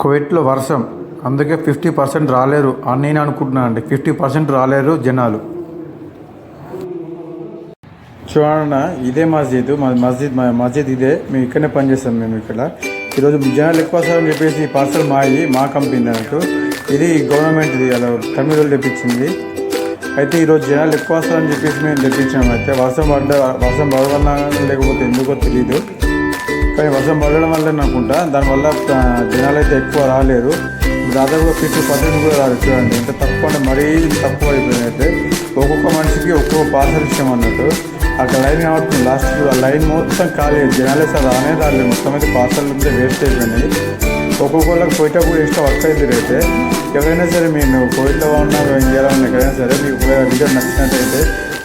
కువైట్లో వర్షం. అందుకే ఫిఫ్టీ పర్సెంట్ రాలేరు అని నేను అనుకుంటున్నాను అండి. ఫిఫ్టీ పర్సెంట్ రాలేరు జనాలు. చూడండి ఇదే మస్జిద్. మా మస్జిద్ మా మస్జిద్ ఇదే. మేము ఇక్కడనే పనిచేస్తాం మేము ఇక్కడ. ఈరోజు జనాలు ఎక్కువ వస్తారని చెప్పేసి పార్సల్ మాయి మా కంపెనీ అన్నట్టు. ఇది గవర్నమెంట్ ఇది అలా తమిళ తెప్పించింది. అయితే ఈరోజు జనాలు ఎక్కువ వస్తారని చెప్పేసి మేము తెప్పించాము అయితే వర్షం పడ్డ వర్షం పడవల్ల లేకపోతే ఎందుకో తెలియదు కానీ వర్షం పడడం వల్ల అనుకుంటా. దానివల్ల జనాలు అయితే ఎక్కువ రాలేదు దాదాపుగా ఫిఫ్టీ పర్సెంట్ కూడా రాలేదు చూడండి. అంటే తక్కువ అంటే మరీ తక్కువ అయిపోయింది అయితే. ఒక్కొక్క మనిషికి ఒక్కొక్క పార్సల్ ఇష్టం అన్నట్టు. అక్కడ లైన్ కాబట్టి లాస్ట్ ఆ లైన్ మొత్తం ఖాళీ జనాలే సార్ రానే రాలేదు. మొత్తం అయితే పార్సల్ ఉంటే వేస్ట్ అయిపోయినాయి. ఒక్కొక్కళ్ళకి పోయేటప్పుడు ఇష్టం వర్క్ అవుతుంది అయితే. ఎవరైనా సరే మీరు కోవిడ్లో ఉన్నా ఇండియాలో ఉన్నా ఎక్కడైనా సరే మీకు వీడియో నచ్చినట్టయితే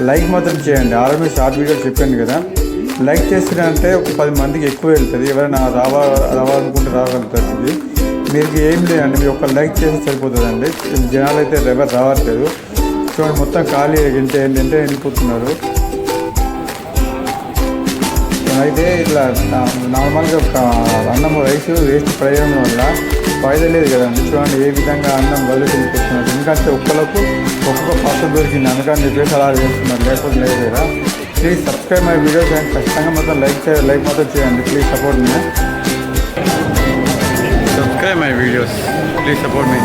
లైక్ మాత్రం చేయండి. ఆల్రెడీ షార్ట్ వీడియో చెప్పాను కదా. లైక్ చేసినంటే ఒక పది మందికి ఎక్కువ వెళ్తుంది. ఎవరైనా రావా రావాలనుకుంటే రాగలుగుతారు. ఇది మీకు ఏం లేదండి. మీరు ఒక లైక్ చేస్తే సరిపోతుందండి. జనాలు అయితే ఎవరు రావట్లేదు. చూడండి మొత్తం ఖాళీ ఏంటంటే ఏంటంటే వెళ్ళిపోతున్నారు. అయితే ఇట్లా నార్మల్గా ఒక అన్నం రైస్ వేస్ట్ ప్రయోజనం వల్ల ఫైదా లేదు కదండి. చూడండి ఏ విధంగా అన్నం బదులు వెళ్ళిపోతున్నారు ఎందుకంటే ఒక్కలకు ఒక్కొక్క పాత్ర దొరికింది. అందుకని చెప్పేసి అలా చేస్తున్నారు. లేకపోతే లేదు కదా. Please subscribe my videos and ఖచ్చితంగా మొత్తం లైక్ చే లైక్ మొత్తం చేయండి. Please support me subscribe my videos please support me